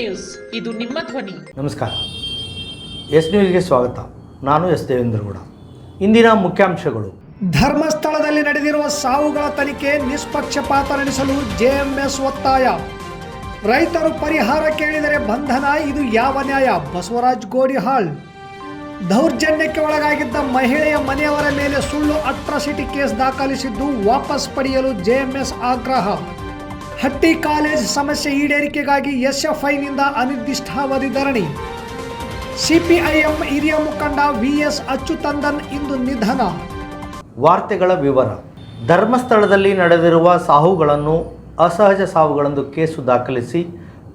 News. ಇದು ನಿಮ್ಮ ಧ್ವನಿ. ನಮಸ್ಕಾರ. ಎಸ್ ನ್ಯೂಸ್ಗೆ ಸ್ವಾಗತ. ನಾನು ಎಸ್ ದೇವೇಂದ್ರಗೌಡ. ಇಂದಿನ ಮುಖ್ಯಾಂಶಗಳು. ಧರ್ಮಸ್ಥಳದಲ್ಲಿ ನಡೆದಿರುವ ಸಾವುಗಳ ತನಿಖೆ ನಿಷ್ಪಕ್ಷಪಾತ ನಡೆಸಲು ಜೆಎಂಎಸ್ ಒತ್ತಾಯ. ರೈತರು ಪರಿಹಾರ ಕೇಳಿದರೆ ಬಂಧನ ಇದು ಯಾವ ನ್ಯಾಯ? ಬಸವರಾಜ್ ಗೋಡಿಹಾಳ್. ದೌರ್ಜನ್ಯಕ್ಕೆ ಒಳಗಾಗಿದ್ದ ಮಹಿಳೆಯ ಮನೆಯವರ ಮೇಲೆ ಸುಳ್ಳು ಅಟ್ರಾಸಿಟಿ ಕೇಸ್ ದಾಖಲಿಸಿದ್ದು ವಾಪಸ್ ಪಡೆಯಲು ಜೆಎಂಎಸ್ ಆಗ್ರಹ. ಹಟ್ಟಿ ಕಾಲೇಜ್ ಸಮಸ್ಯೆ ಈಡೇರಿಕೆಗಾಗಿ ಎಸ್ಎಫ್ಐನಿಂದ ಅನಿರ್ದಿಷ್ಟಾವಧಿ ಧರಣಿ. ಸಿಪಿಐಎಂ ಹಿರಿಯ ಮುಖಂಡ ವಿಎಸ್ ಅಚ್ಚುತಂದನ್ ಇಂದು ನಿಧನ. ವಾರ್ತೆಗಳ ವಿವರ. ಧರ್ಮಸ್ಥಳದಲ್ಲಿ ನಡೆದಿರುವ ಸಾವುಗಳನ್ನು ಅಸಹಜ ಸಾವುಗಳೆಂದು ಕೇಸು ದಾಖಲಿಸಿ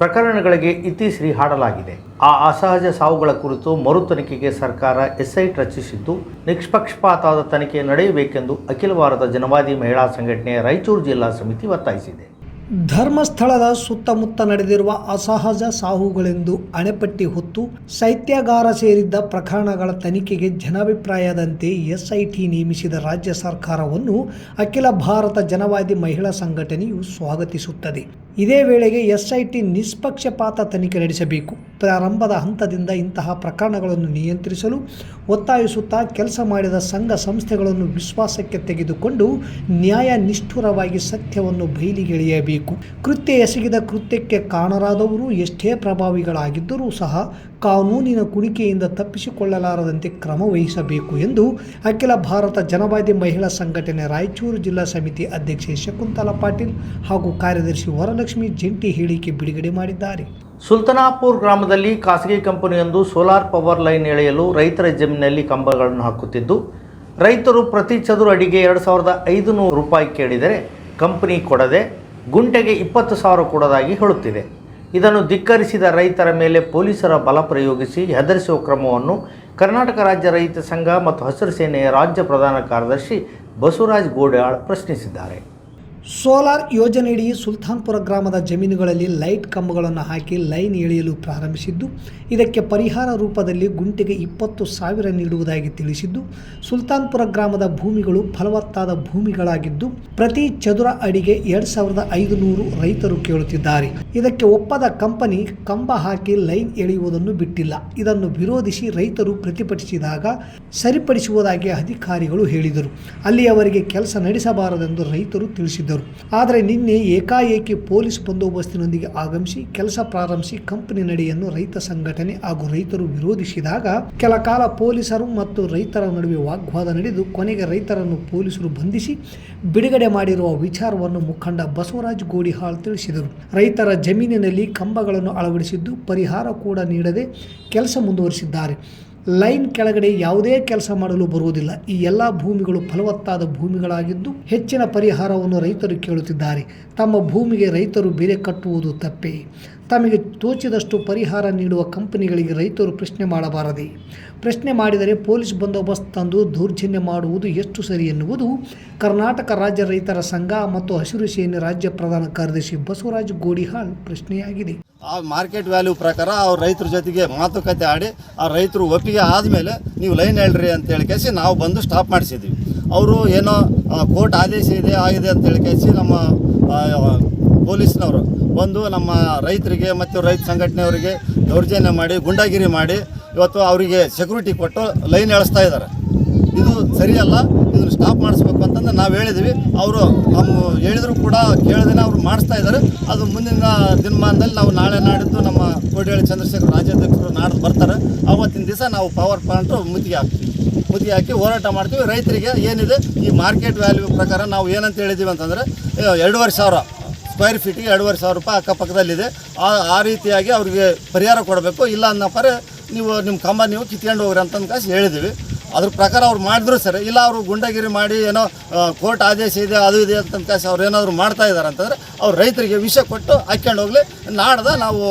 ಪ್ರಕರಣಗಳಿಗೆ ಇತಿಶ್ರೀ ಹಾಡಲಾಗಿದೆ. ಆ ಅಸಹಜ ಸಾವುಗಳ ಕುರಿತು ಮರು ತನಿಖೆಗೆ ಸರ್ಕಾರ ಎಸ್ಐಟ್ ರಚಿಸಿದ್ದು, ನಿಷ್ಪಕ್ಷಪಾತವಾದ ತನಿಖೆ ನಡೆಯಬೇಕೆಂದು ಅಖಿಲ ಭಾರತ ಜನವಾದಿ ಮಹಿಳಾ ಸಂಘಟನೆ ರಾಯಚೂರು ಜಿಲ್ಲಾ ಸಮಿತಿ ಒತ್ತಾಯಿಸಿದೆ. ಧರ್ಮಸ್ಥಳದ ಸುತ್ತಮುತ್ತ ನಡೆದಿರುವ ಅಸಹಜ ಸಾಹುಗಳೆಂದು ಅಣೆಪಟ್ಟಿ ಹೊತ್ತು ಶೈತ್ಯಾಗಾರ ಸೇರಿದ್ದ ಪ್ರಕರಣಗಳ ತನಿಖೆಗೆ ಜನಾಭಿಪ್ರಾಯದಂತೆ ಎಸ್ಐಟಿ ನೇಮಿಸಿದ ರಾಜ್ಯ ಸರ್ಕಾರವನ್ನು ಅಖಿಲ ಭಾರತ ಜನವಾದಿ ಮಹಿಳಾ ಸಂಘಟನೆಯು ಸ್ವಾಗತಿಸುತ್ತದೆ. ಇದೇ ವೇಳೆಗೆ ಎಸ್ಐಟಿ ನಿಷ್ಪಕ್ಷಪಾತ ತನಿಖೆ ನಡೆಸಬೇಕು. ಪ್ರಾರಂಭದ ಹಂತದಿಂದ ಇಂತಹ ಪ್ರಕರಣಗಳನ್ನು ನಿಯಂತ್ರಿಸಲು ಒತ್ತಾಯಿಸುತ್ತಾ ಕೆಲಸ ಮಾಡಿದ ಸಂಘ ಸಂಸ್ಥೆಗಳನ್ನು ವಿಶ್ವಾಸಕ್ಕೆ ತೆಗೆದುಕೊಂಡು ನ್ಯಾಯ ನಿಷ್ಠುರವಾಗಿ ಸತ್ಯವನ್ನು ಬಯಲಿಗೆಳೆಯಬೇಕು. ಕೃತ್ಯ ಎಸಗಿದ ಕೃತ್ಯಕ್ಕೆ ಕಾರಣರಾದವರು ಎಷ್ಟೇ ಪ್ರಭಾವಿಗಳಾಗಿದ್ದರೂ ಸಹ ಕಾನೂನಿನ ಕುಣಿಕೆಯಿಂದ ತಪ್ಪಿಸಿಕೊಳ್ಳಲಾರದಂತೆ ಕ್ರಮ ವಹಿಸಬೇಕು ಎಂದು ಅಖಿಲ ಭಾರತ ಜನವಾದಿ ಮಹಿಳಾ ಸಂಘಟನೆ ರಾಯಚೂರು ಜಿಲ್ಲಾ ಸಮಿತಿ ಅಧ್ಯಕ್ಷೆ ಶಕುಂತಲಾ ಪಾಟೀಲ್ ಹಾಗೂ ಕಾರ್ಯದರ್ಶಿ ವರಲಕ್ಷ್ಮಿ ಜಂಟಿ ಹೇಳಿಕೆ ಬಿಡುಗಡೆ ಮಾಡಿದ್ದಾರೆ. ಸುಲ್ತಾನಾಪುರ್ ಗ್ರಾಮದಲ್ಲಿ ಖಾಸಗಿ ಕಂಪನಿಯೊಂದು ಸೋಲಾರ್ ಪವರ್ ಲೈನ್ ಎಳೆಯಲು ರೈತರ ಜಮೀನಿನಲ್ಲಿ ಕಂಬಗಳನ್ನು ಹಾಕುತ್ತಿದ್ದು, ರೈತರು ಪ್ರತಿ ಚದುರ ಅಡಿಗೆ ಎರಡು ಸಾವಿರದ ಐದುನೂರು ರೂಪಾಯಿ ಕೇಳಿದರೆ ಕಂಪನಿ ಕೊಡದೆ ಗುಂಟೆಗೆ ಇಪ್ಪತ್ತು ಸಾವಿರ ಕೊಡೋದಾಗಿ ಹೇಳುತ್ತಿದೆ. ಇದನ್ನು ಧಿಕ್ಕರಿಸಿದ ರೈತರ ಮೇಲೆ ಪೊಲೀಸರ ಬಲ ಪ್ರಯೋಗಿಸಿ ಹೆದರಿಸುವ ಕ್ರಮವನ್ನು ಕರ್ನಾಟಕ ರಾಜ್ಯ ರೈತ ಸಂಘ ಮತ್ತು ಹಸಿರು ಸೇನೆಯ ರಾಜ್ಯ ಪ್ರಧಾನ ಕಾರ್ಯದರ್ಶಿ ಬಸವರಾಜ್ ಗೋಡ್ಯಾಳ್ ಪ್ರಶ್ನಿಸಿದ್ದಾರೆ. ಸೋಲಾರ್ ಯೋಜನೆಯಡಿ ಸುಲ್ತಾನ್ಪುರ ಗ್ರಾಮದ ಜಮೀನುಗಳಲ್ಲಿ ಲೈಟ್ ಕಂಬಗಳನ್ನು ಹಾಕಿ ಲೈನ್ ಎಳೆಯಲು ಪ್ರಾರಂಭಿಸಿದ್ದು, ಇದಕ್ಕೆ ಪರಿಹಾರ ರೂಪದಲ್ಲಿ ಗುಂಟೆಗೆ ಇಪ್ಪತ್ತು ಸಾವಿರ ನೀಡುವುದಾಗಿ ತಿಳಿಸಿದ್ದು, ಸುಲ್ತಾನ್ಪುರ ಗ್ರಾಮದ ಭೂಮಿಗಳು ಫಲವತ್ತಾದ ಭೂಮಿಗಳಾಗಿದ್ದು, ಪ್ರತಿ ಚದುರ ಅಡಿಗೆ ಎರಡು ಸಾವಿರದ ಐದು ನೂರು ರೈತರು ಕೇಳುತ್ತಿದ್ದಾರೆ. ಇದಕ್ಕೆ ಒಪ್ಪದ ಕಂಪನಿ ಕಂಬ ಹಾಕಿ ಲೈನ್ ಎಳೆಯುವುದನ್ನು ಬಿಟ್ಟಿಲ್ಲ. ಇದನ್ನು ವಿರೋಧಿಸಿ ರೈತರು ಪ್ರತಿಭಟಿಸಿದಾಗ ಸರಿಪಡಿಸುವುದಾಗಿ ಅಧಿಕಾರಿಗಳು ಹೇಳಿದರು. ಅಲ್ಲಿಯವರಿಗೆ ಕೆಲಸ ನಡೆಸಬಾರದೆಂದು ರೈತರು ತಿಳಿಸಿದ್ದರು. ಆದರೆ ನಿನ್ನೆ ಏಕಾಏಕಿ ಪೊಲೀಸ್ ಬಂದೋಬಸ್ತಿನೊಂದಿಗೆ ಆಗಮಿಸಿ ಕೆಲಸ ಪ್ರಾರಂಭಿಸಿ ಕಂಪನಿ ನಡೆಯನ್ನು ರೈತ ಸಂಘಟನೆ ಹಾಗೂ ರೈತರು ವಿರೋಧಿಸಿದಾಗ ಕೆಲ ಕಾಲ ಪೊಲೀಸರು ಮತ್ತು ರೈತರ ನಡುವೆ ವಾಗ್ವಾದ ನಡೆದು ಕೊನೆಗೆ ರೈತರನ್ನು ಪೊಲೀಸರು ಬಂಧಿಸಿ ಬಿಡುಗಡೆ ಮಾಡಿರುವ ವಿಚಾರವನ್ನು ಮುಖಂಡ ಬಸವರಾಜ್ ಗೋಡಿಹಾಳ್ ತಿಳಿಸಿದರು. ರೈತರ ಜಮೀನಿನಲ್ಲಿ ಕಂಬಗಳನ್ನು ಅಳವಡಿಸಿದ್ದು ಪರಿಹಾರ ಕೂಡ ನೀಡದೆ ಕೆಲಸ ಮುಂದುವರಿಸಿದ್ದಾರೆ. ಲೈನ್ ಕೆಳಗಡೆ ಯಾವುದೇ ಕೆಲಸ ಮಾಡಲು ಬರುವುದಿಲ್ಲ. ಈ ಎಲ್ಲ ಭೂಮಿಗಳು ಫಲವತ್ತಾದ ಭೂಮಿಗಳಾಗಿದ್ದು ಹೆಚ್ಚಿನ ಪರಿಹಾರವನ್ನು ರೈತರು ಕೇಳುತ್ತಿದ್ದಾರೆ. ತಮ್ಮ ಭೂಮಿಗೆ ರೈತರು ಬೆಲೆ ಕಟ್ಟುವುದು ತಪ್ಪೇ. ತಮಗೆ ತೋಚಿದಷ್ಟು ಪರಿಹಾರ ನೀಡುವ ಕಂಪನಿಗಳಿಗೆ ರೈತರು ಪ್ರಶ್ನೆ ಮಾಡಬಾರದೆ. ಪ್ರಶ್ನೆ ಮಾಡಿದರೆ ಪೊಲೀಸ್ ಬಂದೋಬಸ್ತ್ ತಂದು ದೌರ್ಜನ್ಯ ಮಾಡುವುದು ಎಷ್ಟು ಸರಿ ಎನ್ನುವುದು ಕರ್ನಾಟಕ ರಾಜ್ಯ ರೈತರ ಸಂಘ ಮತ್ತು ಹಸಿರು ಸೇನೆ ರಾಜ್ಯ ಪ್ರಧಾನ ಕಾರ್ಯದರ್ಶಿ ಬಸವರಾಜ್ ಗೋಡಿಹಾಳ್ ಪ್ರಶ್ನೆಯಾಗಿದೆ. ಆ ಮಾರ್ಕೆಟ್ ವ್ಯಾಲ್ಯೂ ಪ್ರಕಾರ ಅವ್ರ ರೈತರ ಜೊತೆಗೆ ಮಾತುಕತೆ ಆಡಿ ಆ ರೈತರು ಒಪ್ಪಿಗೆ ಆದಮೇಲೆ ನೀವು ಲೈನ್ ಹೇಳ್ರಿ ಅಂತ ಹೇಳಿ ಕೇಸಿ ನಾವು ಬಂದು ಸ್ಟಾಪ್ ಮಾಡಿಸಿದ್ವಿ. ಅವರು ಏನೋ ಕೋರ್ಟ್ ಆದೇಶ ಇದೆ, ಆಗಿದೆ ಅಂತ ಹೇಳಿ ಕೇಸಿ ನಮ್ಮ ಪೊಲೀಸ್ನವರು ಬಂದು ನಮ್ಮ ರೈತರಿಗೆ ಮತ್ತು ರೈತ ಸಂಘಟನೆಯವರಿಗೆ ದೌರ್ಜನ್ಯ ಮಾಡಿ, ಗುಂಡಾಗಿರಿ ಮಾಡಿ ಇವತ್ತು ಅವರಿಗೆ ಸೆಕ್ಯೂರಿಟಿ ಕೊಟ್ಟು ಲೈನ್ ಎಳಿಸ್ತಾ ಇದ್ದಾರೆ. ಇದು ಸರಿಯಲ್ಲ, ಇದನ್ನು ಸ್ಟಾಪ್ ಮಾಡಿಸ್ಬೇಕು ಅಂತಂದು ನಾವು ಹೇಳಿದ್ವಿ. ಅವರು ನಾವು ಹೇಳಿದ್ರು ಕೂಡ ಕೇಳದೇ ಅವರು ಮಾಡಿಸ್ತಾ ಇದ್ದಾರೆ ಅದು ಮುಂದಿನ ದಿನಮಾನದಲ್ಲಿ ನಾವು ನಾಳೆ ನಾಡಿದ್ದು ನಮ್ಮ ಕೋಡಿಹಳ್ಳಿ ಚಂದ್ರಶೇಖರ್ ರಾಜ್ಯಾಧ್ಯಕ್ಷರು ನಾಡ್ದು ಬರ್ತಾರೆ. ಅವತ್ತಿನ ದಿವಸ ನಾವು ಪವರ್ ಪ್ಲಾಂಟು ಮುತ್ತಿಗೆ ಹಾಕ್ತೀವಿ. ಮುತಿ ಹಾಕಿ ಹೋರಾಟ ಮಾಡ್ತೀವಿ. ರೈತರಿಗೆ ಏನಿದೆ, ಈ ಮಾರ್ಕೆಟ್ ವ್ಯಾಲ್ಯೂ ಪ್ರಕಾರ ನಾವು ಏನಂತ ಹೇಳಿದ್ದೀವಿ ಅಂತಂದರೆ ಎರಡೂವರೆ ಸಾವಿರ ಸ್ಕ್ವೇರ್ ಫೀಟಿಗೆ ಎರಡೂವರೆ ಸಾವಿರ ರೂಪಾಯಿ ಅಕ್ಕಪಕ್ಕದಲ್ಲಿದೆ. ಆ ಆ ರೀತಿಯಾಗಿ ಅವರಿಗೆ ಪರಿಹಾರ ಕೊಡಬೇಕು. ಇಲ್ಲ ಅನ್ನೋ ನೀವು ನಿಮ್ಮ ಕಂಬ ನೀವು ಕಿತ್ಕೊಂಡು ಹೋಗ್ರಿ ಅಂತ ಕಾಸು ಹೇಳಿದ್ದೀವಿ ಅದ್ರ ಪ್ರಕಾರ ಅವ್ರು ಮಾಡಿದ್ರು ಸರ್. ಇಲ್ಲ, ಅವರು ಗುಂಡಗಿರಿ ಮಾಡಿ ಏನೋ ಕೋರ್ಟ್ ಆದೇಶ ಇದೆ, ಅದು ಇದೆ ಅಂತ ಅವ್ರು ಏನಾದರೂ ಮಾಡ್ತಾ ಇದ್ದಾರೆ ಅಂತಂದರೆ ಅವ್ರು ರೈತರಿಗೆ ವಿಷ ಕೊಟ್ಟು ಹಾಕ್ಕೊಂಡು ಹೋಗ್ಲಿ. ನಾಡ್ದ ನಾವು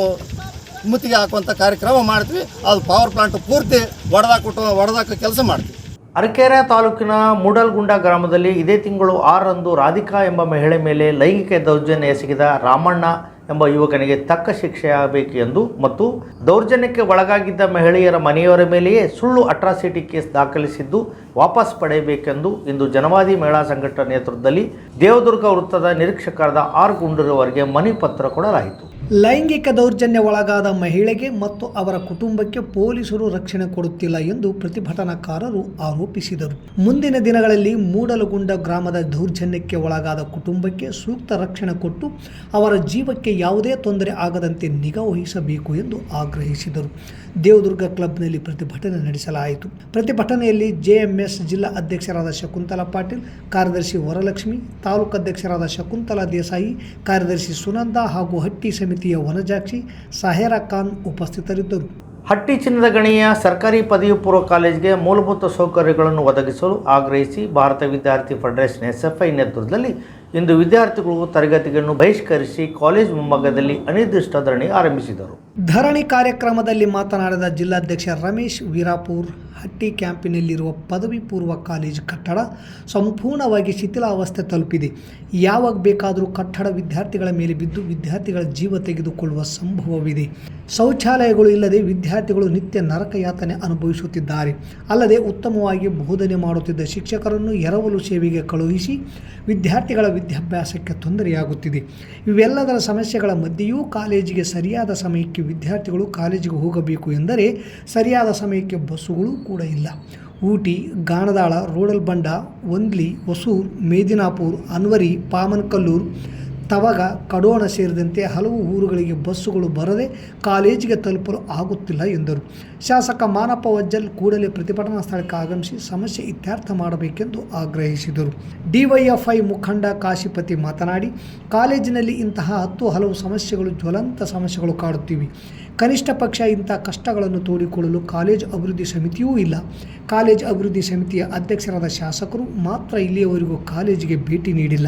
ಮುತ್ತಿಗೆ ಹಾಕುವಂಥ ಕಾರ್ಯಕ್ರಮ ಮಾಡ್ತೀವಿ. ಅದು ಪವರ್ ಪ್ಲಾಂಟ್ ಪೂರ್ತಿ ಒಡೆದಾಕ್ಬಿಟ್ಟು, ಒಡೆದಾಕೋ ಕೆಲಸ ಮಾಡ್ತೀವಿ. ಅರಕೆರೆ ತಾಲೂಕಿನ ಮೂಡಲ್ಗುಂಡ ಗ್ರಾಮದಲ್ಲಿ ಇದೇ ತಿಂಗಳು ಆರರಂದು ರಾಧಿಕಾ ಎಂಬ ಮಹಿಳೆ ಮೇಲೆ ಲೈಂಗಿಕ ದೌರ್ಜನ್ಯ ಎಸಗಿದ ರಾಮಣ್ಣ ಎಂಬ ಯುವಕನಿಗೆ ತಕ್ಕ ಶಿಕ್ಷೆಯಾಗಬೇಕು ಎಂದು ಮತ್ತು ದೌರ್ಜನ್ಯಕ್ಕೆ ಒಳಗಾಗಿದ್ದ ಮಹಿಳೆಯರ ಮನೆಯವರ ಮೇಲೆಯೇ ಸುಳ್ಳು ಅಟ್ರಾಸಿಟಿ ಕೇಸ್ ದಾಖಲಿಸಿದ್ದು ವಾಪಸ್ ಪಡೆಯಬೇಕೆಂದು ಇಂದು ಜನವಾದಿ ಮಹಿಳಾ ಸಂಘಟನೆ ನೇತೃತ್ವದಲ್ಲಿ ದೇವದುರ್ಗ ವೃತ್ತದ ನಿರೀಕ್ಷಕರಾದ ಆರ್ ಗುಂಡೂರವರಿಗೆ ಮನವಿ ಪತ್ರ ಕೊಡಲಾಯಿತು. ಲೈಂಗಿಕ ದೌರ್ಜನ್ಯ ಒಳಗಾದ ಮಹಿಳೆಗೆ ಮತ್ತು ಅವರ ಕುಟುಂಬಕ್ಕೆ ಪೊಲೀಸರು ರಕ್ಷಣೆ ಕೊಡುತ್ತಿಲ್ಲ ಎಂದು ಪ್ರತಿಭಟನಾಕಾರರು ಆರೋಪಿಸಿದರು. ಮುಂದಿನ ದಿನಗಳಲ್ಲಿ ಮೂಡಲಗುಂಡ ಗ್ರಾಮದ ದೌರ್ಜನ್ಯಕ್ಕೆ ಒಳಗಾದ ಕುಟುಂಬಕ್ಕೆ ಸೂಕ್ತ ರಕ್ಷಣೆ ಕೊಟ್ಟು ಅವರ ಜೀವಕ್ಕೆ ಯಾವುದೇ ತೊಂದರೆ ಆಗದಂತೆ ನಿಗಾ ವಹಿಸಬೇಕು ಎಂದು ಆಗ್ರಹಿಸಿದರು. ದೇವದುರ್ಗ ಕ್ಲಬ್ನಲ್ಲಿ ಪ್ರತಿಭಟನೆ ನಡೆಸಲಾಯಿತು. ಪ್ರತಿಭಟನೆಯಲ್ಲಿ ಜೆಎಂಎಸ್ ಜಿಲ್ಲಾ ಅಧ್ಯಕ್ಷರಾದ ಶಕುಂತಲಾ ಪಾಟೀಲ್, ಕಾರ್ಯದರ್ಶಿ ವರಲಕ್ಷ್ಮಿ, ತಾಲೂಕು ಅಧ್ಯಕ್ಷರಾದ ಶಕುಂತಲಾ ದೇಸಾಯಿ, ಕಾರ್ಯದರ್ಶಿ ಸುನಂದ ಹಾಗೂ ಹಟ್ಟಿ ಸಮಿತಿಯ ವನಜಾಕ್ಷಿ ಸಾಹೇರಾ ಖಾನ್ ಉಪಸ್ಥಿತರಿದ್ದರು. ಹಟ್ಟಿ ಚಿನ್ನದ ಗಣಿಯ ಸರ್ಕಾರಿ ಪದವಿ ಪೂರ್ವ ಕಾಲೇಜಿಗೆ ಮೂಲಭೂತ ಸೌಕರ್ಯಗಳನ್ನು ಒದಗಿಸಲು ಆಗ್ರಹಿಸಿ ಭಾರತ ವಿದ್ಯಾರ್ಥಿ ಫೆಡರೇಷನ್ ಎಸ್ಎಫ್ಐ ನೇತೃತ್ವದಲ್ಲಿ ಇಂದು ವಿದ್ಯಾರ್ಥಿಗಳು ತರಗತಿಗಳನ್ನು ಬಹಿಷ್ಕರಿಸಿ ಕಾಲೇಜು ಮುಂಭಾಗದಲ್ಲಿ ಅನಿರ್ದಿಷ್ಟ ಧರಣಿ ಆರಂಭಿಸಿದರು. ಧರಣಿ ಕಾರ್ಯಕ್ರಮದಲ್ಲಿ ಮಾತನಾಡಿದ ಜಿಲ್ಲಾಧ್ಯಕ್ಷ ರಮೇಶ್ ವೀರಾಪುರ್, ಹಟ್ಟಿ ಕ್ಯಾಂಪಿನಲ್ಲಿರುವ ಪದವಿ ಪೂರ್ವ ಕಾಲೇಜು ಕಟ್ಟಡ ಸಂಪೂರ್ಣವಾಗಿ ಶಿಥಿಲಾವಸ್ಥೆ ತಲುಪಿದೆ. ಯಾವಾಗ ಬೇಕಾದರೂ ಕಟ್ಟಡ ವಿದ್ಯಾರ್ಥಿಗಳ ಮೇಲೆ ಬಿದ್ದು ವಿದ್ಯಾರ್ಥಿಗಳ ಜೀವ ತೆಗೆದುಕೊಳ್ಳುವ ಸಂಭವವಿದೆ. ಶೌಚಾಲಯಗಳು ಇಲ್ಲದೆ ವಿದ್ಯಾರ್ಥಿಗಳು ನಿತ್ಯ ನರಕ ಯಾತನೆ ಅನುಭವಿಸುತ್ತಿದ್ದಾರೆ. ಅಲ್ಲದೆ ಉತ್ತಮವಾಗಿ ಬೋಧನೆ ಮಾಡುತ್ತಿದ್ದ ಶಿಕ್ಷಕರನ್ನು ಎರವಲು ಸೇವೆಗೆ ಕಳುಹಿಸಿ ವಿದ್ಯಾರ್ಥಿಗಳ ವಿದ್ಯಾಭ್ಯಾಸಕ್ಕೆ ತೊಂದರೆಯಾಗುತ್ತಿದೆ. ಇವೆಲ್ಲದರ ಸಮಸ್ಯೆಗಳ ಮಧ್ಯೆಯೂ ಕಾಲೇಜಿಗೆ ಸರಿಯಾದ ಸಮಯಕ್ಕೆ ವಿದ್ಯಾರ್ಥಿಗಳು ಕಾಲೇಜಿಗೆ ಹೋಗಬೇಕು ಎಂದರೆ ಸರಿಯಾದ ಸಮಯಕ್ಕೆ ಬಸ್ಸುಗಳು ಕೂಡ ಇಲ್ಲ. ಊಟಿ, ಗಾಣದಾಳ ರೋಡಲ್ಬಂಡ ಒಂದ್ಲಿ ಹೊಸೂರು, ಮೇದಿನಾಪುರ್, ಅನ್ವರಿ, ಪಾಮನ್ಕಲ್ಲೂರು ತವಗ ಕಡೋಣ ಸೇರಿದಂತೆ ಹಲವು ಊರುಗಳಿಗೆ ಬಸ್ಸುಗಳು ಬರದೆ ಕಾಲೇಜಿಗೆ ತಲುಪಲು ಆಗುತ್ತಿಲ್ಲ ಎಂದರು. ಶಾಸಕ ಮಾನಪ್ಪ ವಜ್ಜಲ್ ಕೂಡಲೇ ಪ್ರತಿಭಟನಾ ಸ್ಥಳಕ್ಕೆ ಆಗಮಿಸಿ ಸಮಸ್ಯೆ ಇತ್ಯರ್ಥ ಮಾಡಬೇಕೆಂದು ಆಗ್ರಹಿಸಿದರು. ಡಿವೈಎಫ್ಐ ಮುಖಂಡ ಕಾಶಿಪತಿ ಮಾತನಾಡಿ, ಕಾಲೇಜಿನಲ್ಲಿ ಇಂತಹ ಹತ್ತು ಹಲವು ಸಮಸ್ಯೆಗಳು ಜ್ವಲಂತ ಸಮಸ್ಯೆಗಳು ಕಾಡುತ್ತಿವೆ. ಕನಿಷ್ಠ ಪಕ್ಷ ಇಂಥ ಕಷ್ಟಗಳನ್ನು ತೋಡಿಕೊಳ್ಳಲು ಕಾಲೇಜು ಅಭಿವೃದ್ಧಿ ಸಮಿತಿಯೂ ಇಲ್ಲ. ಕಾಲೇಜು ಅಭಿವೃದ್ಧಿ ಸಮಿತಿಯ ಅಧ್ಯಕ್ಷರಾದ ಶಾಸಕರು ಮಾತ್ರ ಇಲ್ಲಿಯವರೆಗೂ ಕಾಲೇಜಿಗೆ ಭೇಟಿ ನೀಡಿಲ್ಲ.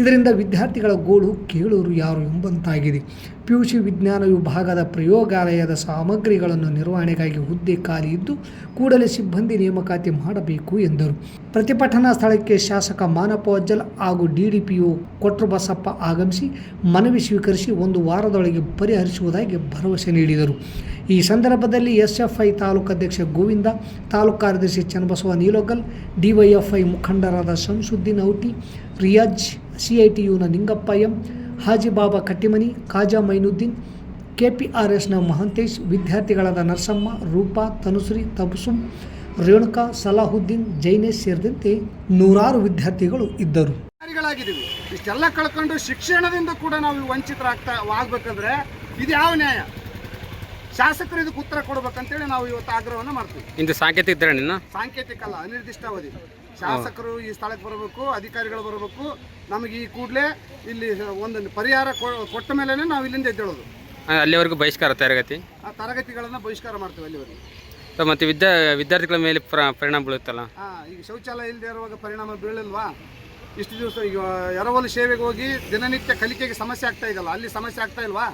ಇದರಿಂದ ವಿದ್ಯಾರ್ಥಿಗಳ ಗೋಳು ಕೇಳೋರು ಯಾರು ಎಂಬಂತಾಗಿದೆ. ಪಿ ಯು ಸಿ ವಿಜ್ಞಾನ ವಿಭಾಗದ ಪ್ರಯೋಗಾಲಯದ ಸಾಮಗ್ರಿಗಳನ್ನು ನಿರ್ವಹಣೆಗಾಗಿ ಹುದ್ದೆ ಖಾಲಿ ಇದ್ದು, ಕೂಡಲೇ ಸಿಬ್ಬಂದಿ ನೇಮಕಾತಿ ಮಾಡಬೇಕು ಎಂದರು. ಪ್ರತಿಭಟನಾ ಸ್ಥಳಕ್ಕೆ ಶಾಸಕ ಮಾನಪ್ಪ ಅಜ್ಜಲ್ ಹಾಗೂ ಡಿಡಿಪಿಒ ಕೊಟ್ರು ಬಸಪ್ಪ ಆಗಮಿಸಿ ಮನವಿ ಸ್ವೀಕರಿಸಿ ಒಂದು ವಾರದೊಳಗೆ ಪರಿಹರಿಸುವುದಾಗಿ ಭರವಸೆ ನೀಡಿದರು. ಈ ಸಂದರ್ಭದಲ್ಲಿ ಎಸ್ಎಫ್ಐ ತಾಲೂಕು ಅಧ್ಯಕ್ಷ ಗೋವಿಂದ, ತಾಲೂಕು ಕಾರ್ಯದರ್ಶಿ ಚನ್ನಬಸವ ನೀಲೋಗಲ್, ಡಿವೈಎಫ್ಐ ಮುಖಂಡರಾದ ಶಂಸುದ್ದೀನ್ ಔಟಿ, ರಿಯಾಜ್ ಸಿಐಟಿಯುನ ನಿಂಗಪ್ಪ ಎಂ, ಹಾಜಿಬಾಬಾ ಕಟ್ಟಿಮನಿ, ಖಾಜಾ ಮೈನುದ್ದೀನ್, ಕೆಪಿಆರ್ಎಸ್ನ ಮಹಂತೇಶ್, ವಿದ್ಯಾರ್ಥಿಗಳಾದ ನರಸಮ್ಮ, ರೂಪಾ, ತನುಶ್ರೀ, ತಬಸುಮ್, ರೇಣುಕಾ, ಸಲಾಹುದ್ದೀನ್, ಜೈನೇಶ್ ಸೇರಿದಂತೆ ನೂರಾರು ವಿದ್ಯಾರ್ಥಿಗಳು ಇದ್ದರು. ಇಷ್ಟೆಲ್ಲ ಕಳ್ಕೊಂಡು ಶಿಕ್ಷಣದಿಂದ ಕೂಡ ನಾವು ವಂಚಿತರಾಗ್ತಾ ಆಗ್ಬೇಕಂದ್ರೆ ಇದು ಯಾವ ನ್ಯಾಯ? ಶಾಸಕರು ಇದಕ್ಕೆ ಉತ್ತರ ಕೊಡ್ಬೇಕಂತೇಳಿ ನಾವು ಇವತ್ತು ಆಗ್ರಹವನ್ನು ಮಾಡ್ತೀವಿ. ಇಂದು ಸಾಂಕೇತಿಕ ಧರಣಿನ ಸಾಂಕೇತಿಕ ಅಲ್ಲ ಅನಿರ್ದಿಷ್ಟಾವಧಿ. ಶಾಸಕರು ಈ ಸ್ಥಳಕ್ಕೆ ಬರಬೇಕು ಅಧಿಕಾರಿಗಳು ಬರಬೇಕು. ನಮಗೆ ಈ ಕೂಡಲೇ ಇಲ್ಲಿ ಒಂದು ಪರಿಹಾರ ಕೊಟ್ಟ ಮೇಲೆ ನಾವು ಇಲ್ಲಿಂದ ಎದ್ದೇಳೋದು. ಅಲ್ಲಿವರೆಗೂ ಬಹಿಷ್ಕಾರ ತರಗತಿ? ಆ ತರಗತಿಗಳನ್ನು ಬಹಿಷ್ಕಾರ ಮಾಡ್ತೀವಿ ಅಲ್ಲಿವರೆಗೆ. ಮತ್ತೆ ಮತ್ತು ವಿದ್ಯಾ ವಿದ್ಯಾರ್ಥಿಗಳ ಮೇಲೆ ಪ್ರ- ಪರಿಣಾಮ ಬೀಳುತ್ತಲ್ಲ? ಹಾ ಈಗ ಶೌಚಾಲಯ ಇಲ್ಲದೆ ಇರುವಾಗ ಪರಿಣಾಮ ಬೀಳಲ್ವಾ? ಇಷ್ಟು ದಿವಸ ಈಗ ಎರವಲು ಸೇವೆಗೆ ಹೋಗಿ ದಿನನಿತ್ಯ ಕಲಿಕೆಗೆ ಸಮಸ್ಯೆ ಆಗ್ತಾ ಇದಲ್ಲ ಅಲ್ಲಿ ಸಮಸ್ಯೆ ಆಗ್ತಾ ಇಲ್ವಾ?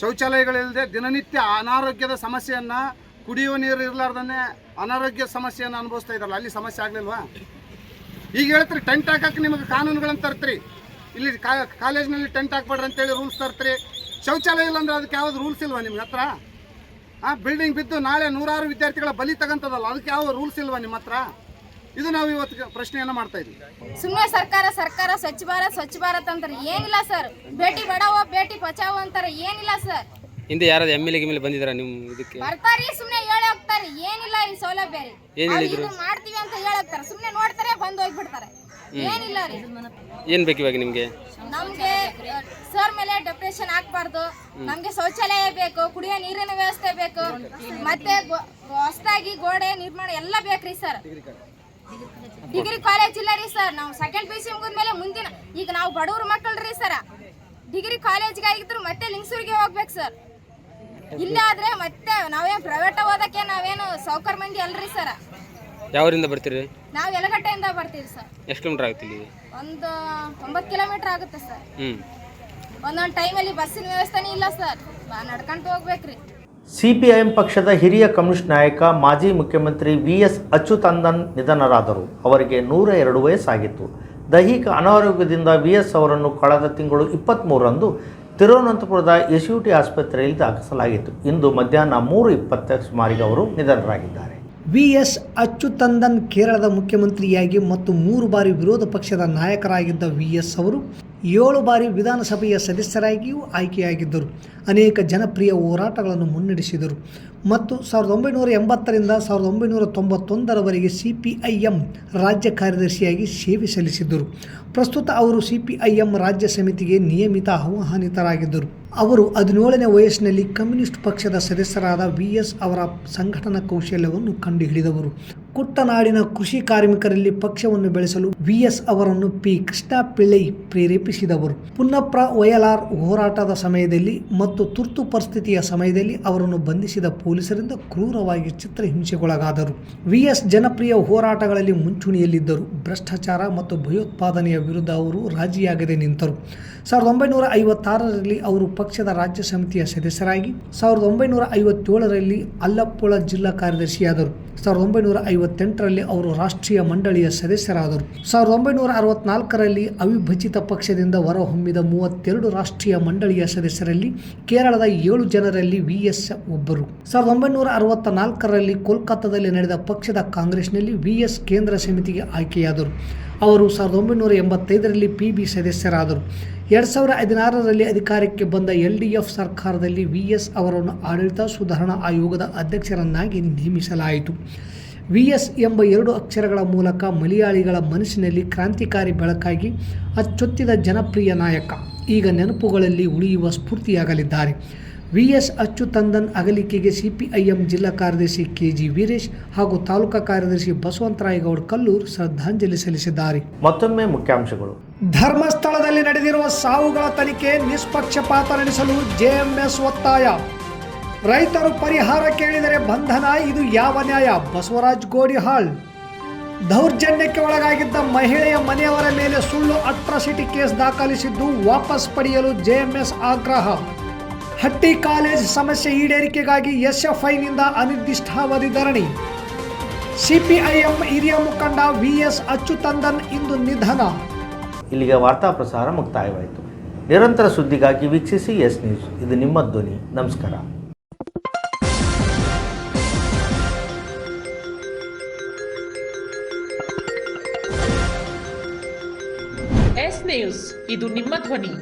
ಶೌಚಾಲಯಗಳಿಲ್ಲದೆ ದಿನನಿತ್ಯ ಅನಾರೋಗ್ಯದ ಸಮಸ್ಯೆಯನ್ನು ಕುಡಿಯುವ ನೀರು ಇರಲಾರ್ದನ್ನೇ ಅನಾರೋಗ್ಯ ಸಮಸ್ಯೆಯನ್ನು ಅನುಭವಿಸ್ತಾ ಇದ್ದಾರಲ್ಲ, ಅಲ್ಲಿ ಸಮಸ್ಯೆ ಆಗ್ಲಿಲ್ವಾ? ಈಗ ಹೇಳ್ತೀರಿ, ಟೆಂಟ್ ಹಾಕಕ್ಕೆ ನಿಮಗೆ ಕಾನೂನುಗಳನ್ನು ತರ್ತೀರಿ. ಇಲ್ಲಿ ಕಾಲೇಜ್ನಲ್ಲಿ ಟೆಂಟ್ ಹಾಕ್ಬೇಡ್ರಿ ಅಂತೇಳಿ ರೂಲ್ಸ್ ತರ್ತೀರಿ. ಶೌಚಾಲಯ ಇಲ್ಲ ಅಂದ್ರೆ ಅದಕ್ಕೆ ಯಾವ್ದು ರೂಲ್ಸ್ ಇಲ್ವಾ ನಿಮ್ಮ ಹತ್ರ? ಆ, ಬಿಲ್ಡಿಂಗ್ ಬಿದ್ದು ನಾಳೆ ನೂರಾರು ವಿದ್ಯಾರ್ಥಿಗಳ ಬಲಿ ತಗಂತದಲ್ಲ, ಅದಕ್ಕೆ ಯಾವ ರೂಲ್ಸ್ ಇಲ್ವಾ ನಿಮ್ಮ ಹತ್ರ? ಇದು ನಾವು ಇವತ್ತು ಪ್ರಶ್ನೆಯನ್ನ ಮಾಡ್ತಾ ಇದ್ವಿ. ಸುಮ್ಮನೆ ಸರ್ಕಾರ ಸರ್ಕಾರ ಸ್ವಚ್ಛ ಭಾರತ್ ಸ್ವಚ್ಛ ಭಾರತ್ ಅಂತಾರೆ. ಏನಿಲ್ಲ ಸರ್. ಬೇಟಿ ಬಡಾವೋ ಬೇಟಿ ಬಚಾವೋ ಅಂತಾರೆ. ಏನಿಲ್ಲ ಸರ್. ಹಿಂದೆ ಯಾರಾದ್ರೂ ಎಂ ಎಲ್ ಎ ಗಿಮ್ಎಲ್ ಬಂದಿದ್ರ ನಿಮ್ಮ ಇದಕ್ಕೆ? ಬರ್ತಾರಿ ಸುಮ್ಮನೆ ಹೇಳಿ ಹೋಗ್ತಾರೆ. ಏನಿಲ್ಲ ಈ ಸೌಲಭ್ಯ ರೀ. ಏನ್ ಅವ್ರು ಹೇಳಿದ್ರು? ಇದು ಮಾಡ್ತೀವಿ ಅಂತ ಹೇಳಿ ಹೋಗ್ತಾರೆ. ಸುಮ್ಮನೆ ನೋಡ್ತಾರೆ ಬಂದು ಹೋಗ್ಬಿಡ್ತಾರೆ. ಏನಿಲ್ಲ ರೀ. ಏನು ಬೇಕು ಇವಾಗ ನಿಮಗೆ? ನಮ್ಗೆ ಸರ್ ಮೇಲೆ ಡೆಪ್ರೆಷನ್ ಹಾಕ್ಬಾರ್ದು ನಮ್ಗೆ ಶೌಚಾಲಯ ಬೇಕು ಕುಡಿಯೋ ನೀರಿನ ವ್ಯವಸ್ಥೆ ಬೇಕು. ಮತ್ತೆ ಹೊಸದಾಗಿ ಹೊಸ್ದಾಗಿ ಗೋಡೆ ನಿರ್ಮಾಣ ಎಲ್ಲ ಬೇಕ್ರಿ ಸರ್. ಡಿಗ್ರಿ ಕಾಲೇಜ್ ಇಲ್ಲ ರೀ ಸರ್. ನಾವು ಸೆಕೆಂಡ್ ಪಿ ಸಿ ಮುಗಿದ್ಮೇಲೆ ಮುಂದಿನ ಈಗ ನಾವು ಬಡವ್ರ ರೀ ಸರ್. ಡಿಗ್ರಿ ಕಾಲೇಜ್ಗೆ ಆಗಿದ್ರು ಮತ್ತೆ ಲಿಂಗಸೂರಿಗೆ ಹೋಗ್ಬೇಕು ಸರ್. ಇಲ್ಲ ಆದ್ರೆ ಮತ್ತೆ ನಾವೇನು ಪ್ರೈವೇಟ್ ಓದಕ್ಕೆ ನಾವೇನು ಸೌಕರ್ ಮಂದಿ ಅಲ್ರಿ ಸರ್. ಯಾವರಿಂದ ಬರ್ತೀರಿ? ನಾವು ಯಲಗಟ್ಟೆಯಿಂದ ಬರ್ತೀವಿ ಸರ್. ಎಷ್ಟು ಕಿಲೋಮೀಟರ್ ಆಗುತ್ತೆ ಇಲ್ಲಿ ಒಂದು ಒಂಬತ್ತು ಕಿಲೋಮೀಟರ್ ಆಗುತ್ತೆ ಸರ್. ಹ್ಞೂ ಒಂದೊಂದು ಟೈಮಲ್ಲಿ ಬಸ್ಸಿನ ವ್ಯವಸ್ಥೆನೇ ಇಲ್ಲ ಸರ್. ನಡ್ಕೊಂತ ಹೋಗ್ಬೇಕ್ರಿ. ಸಿಪಿಐಎಂ ಪಕ್ಷದ ಹಿರಿಯ ಕಮ್ಯುನಿಸ್ಟ್ ನಾಯಕ ಮಾಜಿ ಮುಖ್ಯಮಂತ್ರಿ ವಿ ಎಸ್ ಅಚ್ಯುತಾನಂದನ್ ನಿಧನರಾದರು. ಅವರಿಗೆ ನೂರ ಎರಡು ವಯಸ್ಸಾಗಿತ್ತು. ದೈಹಿಕ ಅನಾರೋಗ್ಯದಿಂದ ವಿ ಎಸ್ ಅವರನ್ನು ಕಳೆದ ತಿಂಗಳು ಇಪ್ಪತ್ತ್ಮೂರರಂದು ತಿರುವನಂತಪುರದ ಎಸ್ ಯು ಟಿ ಆಸ್ಪತ್ರೆಯಲ್ಲಿ ದಾಖಲಿಸಲಾಗಿತ್ತು. ಇಂದು ಮಧ್ಯಾಹ್ನ ಮೂರು ಇಪ್ಪತ್ತ ಸುಮಾರಿಗೆ ಅವರು ನಿಧನರಾಗಿದ್ದಾರೆ. ವಿ ಎಸ್ ಅಚ್ಯುತಂದನ್ ಕೇರಳದ ಮುಖ್ಯಮಂತ್ರಿಯಾಗಿ ಮತ್ತು ಮೂರು ಬಾರಿ ವಿರೋಧ ಪಕ್ಷದ ನಾಯಕರಾಗಿದ್ದ ವಿ ಎಸ್ ಅವರು ಏಳು ಬಾರಿ ವಿಧಾನಸಭೆಯ ಸದಸ್ಯರಾಗಿಯೂ ಆಯ್ಕೆಯಾಗಿದ್ದರು. ಅನೇಕ ಜನಪ್ರಿಯ ಹೋರಾಟಗಳನ್ನು ಮುನ್ನಡೆಸಿದರು. ಮತ್ತು ಸಾವಿರದ ಒಂಬೈನೂರ ಎಂಬತ್ತರಿಂದ ಸಾವಿರದ ಒಂಬೈನೂರ ತೊಂಬತ್ತೊಂದರವರೆಗೆ ಸಿ ಪಿ ಐ ಎಂ ರಾಜ್ಯ ಕಾರ್ಯದರ್ಶಿಯಾಗಿ ಸೇವೆ ಸಲ್ಲಿಸಿದ್ದರು. ಪ್ರಸ್ತುತ ಅವರು ಸಿ ಪಿ ಐ ಎಂ ರಾಜ್ಯ ಸಮಿತಿಗೆ ನಿಯಮಿತ ಆಹ್ವಾನಿತರಾಗಿದ್ದರು. ಅವರು ಹದಿನೇಳನೇ ವಯಸ್ಸಿನಲ್ಲಿ ಕಮ್ಯುನಿಸ್ಟ್ ಪಕ್ಷದ ಸದಸ್ಯರಾದ ವಿ ಎಸ್ ಅವರ ಸಂಘಟನಾ ಕೌಶಲ್ಯವನ್ನು ಕಂಡುಹಿಡಿದವರು. ಕುಟ್ಟನಾಡಿನ ಕೃಷಿ ಕಾರ್ಮಿಕರಲ್ಲಿ ಪಕ್ಷವನ್ನು ಬೆಳೆಸಲು ವಿ ಎಸ್ ಅವರನ್ನು ಪಿ. ಕೃಷ್ಣ ಪಿಳ್ಳೈ ಪ್ರೇರೇಪಿಸಿದವರು. ಪುನ್ನಪ್ರ ವಯಲಾರ್ ಹೋರಾಟದ ಸಮಯದಲ್ಲಿ ಮತ್ತು ತುರ್ತು ಪರಿಸ್ಥಿತಿಯ ಸಮಯದಲ್ಲಿ ಅವರನ್ನು ಬಂಧಿಸಿದ ಪೊಲೀಸರಿಂದ ಕ್ರೂರವಾಗಿ ಚಿತ್ರಹಿಂಸೆಗೊಳಗಾದರು. ವಿ ಎಸ್ ಜನಪ್ರಿಯ ಹೋರಾಟಗಳಲ್ಲಿ ಮುಂಚೂಣಿಯಲ್ಲಿದ್ದರು. ಭ್ರಷ್ಟಾಚಾರ ಮತ್ತು ಭಯೋತ್ಪಾದನೆಯ ವಿರುದ್ಧ ಅವರು ರಾಜಿಯಾಗದೆ ನಿಂತರು. ಸಾವಿರದ ಒಂಬೈನೂರ ಐವತ್ತಾರರಲ್ಲಿ ಅವರು ಪಕ್ಷದ ರಾಜ್ಯ ಸಮಿತಿಯ ಸದಸ್ಯರಾಗಿ, ಸಾವಿರದ ಒಂಬೈನೂರ ಐವತ್ತೇಳರಲ್ಲಿ ಅಲ್ಲಪ್ಪುಳ ಜಿಲ್ಲಾ ಕಾರ್ಯದರ್ಶಿಯಾದರು. ಸಾವಿರದ ಒಂಬೈನೂರ ಐವತ್ತೆಂಟರಲ್ಲಿ ಅವರು ರಾಷ್ಟ್ರೀಯ ಮಂಡಳಿಯ ಸದಸ್ಯರಾದರು. ಸಾವಿರದ ಒಂಬೈನೂರ ಅರವತ್ನಾಲ್ಕರಲ್ಲಿ ಅವಿಭಜಿತ ಪಕ್ಷದಿಂದ ಹೊರಹೊಮ್ಮಿದ ಮೂವತ್ತೆರಡು ರಾಷ್ಟ್ರೀಯ ಮಂಡಳಿಯ ಸದಸ್ಯರಲ್ಲಿ ಕೇರಳದ ಏಳು ಜನರಲ್ಲಿ ವಿ ಎಸ್ ಒಬ್ಬರು. ಸಾವಿರದ ಒಂಬೈನೂರ ಅರವತ್ತ ನಾಲ್ಕರಲ್ಲಿ ಕೋಲ್ಕತ್ತಾದಲ್ಲಿ ನಡೆದ ಪಕ್ಷದ ಕಾಂಗ್ರೆಸ್ನಲ್ಲಿ ವಿ ಎಸ್ ಕೇಂದ್ರ ಸಮಿತಿಗೆ ಆಯ್ಕೆಯಾದರು. ಅವರು ಸಾವಿರದ ಒಂಬೈನೂರ ಎಂಬತ್ತೈದರಲ್ಲಿ ಪಿ ಬಿ ಸದಸ್ಯರಾದರು. ಎರಡು ಸಾವಿರ ಹದಿನಾರರಲ್ಲಿ ಅಧಿಕಾರಕ್ಕೆ ಬಂದ ಎಲ್ ಡಿ ಎಫ್ ಸರ್ಕಾರದಲ್ಲಿ ವಿ ಎಸ್ ಅವರನ್ನು ಆಡಳಿತ ಸುಧಾರಣಾ ಆಯೋಗದ ಅಧ್ಯಕ್ಷರನ್ನಾಗಿ ನೇಮಿಸಲಾಯಿತು. ವಿ ಎಸ್ ಎಂಬ ಎರಡು ಅಕ್ಷರಗಳ ಮೂಲಕ ಮಲಯಾಳಿಗಳ ಮನಸ್ಸಿನಲ್ಲಿ ಕ್ರಾಂತಿಕಾರಿ ಬೆಳಕಾಗಿ ಅಚ್ಚೊತ್ತಿದ ಜನಪ್ರಿಯ ನಾಯಕ ಈಗ ನೆನಪುಗಳಲ್ಲಿ ಉಳಿಯುವ ಸ್ಫೂರ್ತಿಯಾಗಲಿದ್ದಾರೆ. ವಿ ಎಸ್ ಅಚ್ಚುತಂದನ್ ಅಗಲಿಕೆಗೆ ಸಿಪಿಐಎಂ ಜಿಲ್ಲಾ ಕಾರ್ಯದರ್ಶಿ ಕೆ ಜಿ ವೀರೇಶ್ ಹಾಗೂ ತಾಲೂಕಾ ಕಾರ್ಯದರ್ಶಿ ಬಸವಂತರಾಯಗೌಡ ಕಲ್ಲೂರ್ ಶ್ರದ್ಧಾಂಜಲಿ ಸಲ್ಲಿಸಿದ್ದಾರೆ. ಮತ್ತೊಮ್ಮೆ ಮುಖ್ಯಾಂಶಗಳು. ಧರ್ಮಸ್ಥಳದಲ್ಲಿ ನಡೆದಿರುವ ಸಾವುಗಳ ತನಿಖೆ ನಿಷ್ಪಕ್ಷಪಾತ ನಡೆಸಲು ಜೆಎಂಎಸ್ ಒತ್ತಾಯ. ರೈತರು ಪರಿಹಾರ ಕೇಳಿದರೆ ಬಂಧನ, ಇದು ಯಾವ ನ್ಯಾಯ? ಬಸವರಾಜ್ ಗೋಡಿಹಾಳ್. ದೌರ್ಜನ್ಯಕ್ಕೆ ಒಳಗಾಗಿದ್ದ ಮಹಿಳೆಯ ಮನೆಯವರ ಮೇಲೆ ಸುಳ್ಳು ಅಟ್ರಾಸಿಟಿ ಕೇಸ್ ದಾಖಲಿಸಿದ್ದು ವಾಪಸ್ ಪಡೆಯಲು ಜೆಎಂಎಸ್ ಆಗ್ರಹ. ಹಟ್ಟಿ ಕಾಲೇಜ್ ಸಮಸ್ಯೆ ಈಡೇರಿಕೆಗಾಗಿ ಎಸ್ಎಫ್ಐನಿಂದ ಅನಿರ್ದಿಷ್ಟಾವಧಿ ಧರಣಿ. ಸಿಪಿಐಎಂ ಹಿರಿಯ ಮುಖಂಡ ವಿಎಸ್ ಅಚ್ಚುತಂದನ್ ಇಂದು ನಿಧನ. ಇಲ್ಲಿಗೆ ವಾರ್ತಾ ಪ್ರಸಾರ ಮುಕ್ತಾಯವಾಯಿತು. ನಿರಂತರ ಸುದ್ದಿಗಾಗಿ ವೀಕ್ಷಿಸಿ ಎಸ್ ನ್ಯೂಸ್. ಇದು ನಿಮ್ಮ ಧ್ವನಿ. ನಮಸ್ಕಾರ. ಇದು ನಿಮ್ಮ ಧ್ವನಿ.